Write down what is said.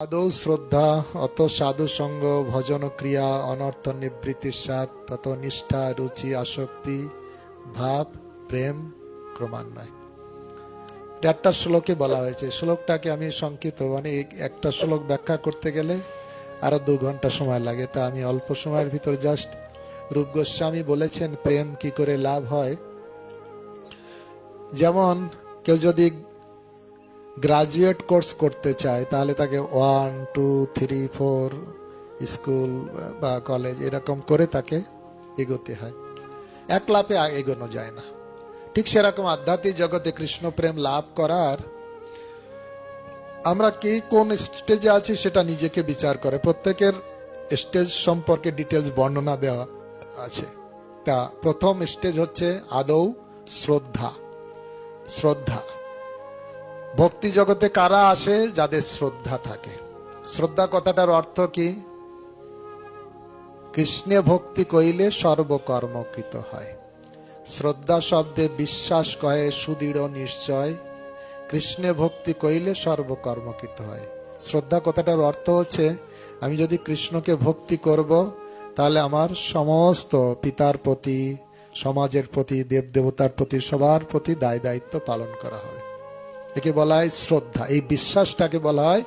আদৌ শ্রদ্ধা, অত সাধু সঙ্গ, ভজন ক্রিয়া, অনর্থ নিবৃত্তির স্বাদ, তত নিষ্ঠা, রুচি, আসক্তি, ভাব, প্রেম, ক্রমান্বয়। একটা শ্লোকে বলা হয়েছে। শ্লোকটাকে আমি সংক্ষিপ্ত মানে একটা শ্লোক ব্যাখ্যা করতে গেলে আরও দু ঘণ্টা সময় লাগে। তা আমি অল্প সময়ের ভিতর জাস্ট রূপ গোস্বামী বলেছেন, প্রেম কি করে লাভ হয়? যেমন কেউ যদি গ্রাজুয়েট কোর্স করতে চায়, তাহলে তাকে one two three four school বা কলেজ এরকম করে তাকে এগোতে হয়। এক লাপে এগোনো যায় না। ঠিক সেরকম আধ্যাত্মিক জগতে কৃষ্ণ প্রেম লাভ করার আমরা কি কোন স্টেজে আছি সেটা নিজেকে বিচার করে। প্রত্যেকের স্টেজ সম্পর্কে ডিটেলস বর্ণনা দেওয়া আছে। তা প্রথম স্টেজ হচ্ছে আদৌ শ্রদ্ধা। শ্রদ্ধা। ভক্তি জগতে কারা আসে? যাদের শ্রদ্ধা থাকে। শ্রদ্ধা কথাটার অর্থ কি? কৃষ্ণে ভক্তি কইলে সর্বকর্মকৃত হয়। শ্রদ্ধা শব্দে বিশ্বাস কহে সুদৃঢ় নিশ্চয়। কৃষ্ণে ভক্তি কইলে সর্বকর্মকৃত হয়। শ্রদ্ধা কথাটার অর্থ হচ্ছে, আমি যদি কৃষ্ণকে ভক্তি করব, তাহলে আমার সমস্ত পিতার প্রতি, সমাজের প্রতি দেব দেবতার প্রতি, সবার প্রতি দায় দায়িত্ব পালন করা হবে। একে বলা হয় শ্রদ্ধা। এই বিশ্বাসটাকে বলা হয়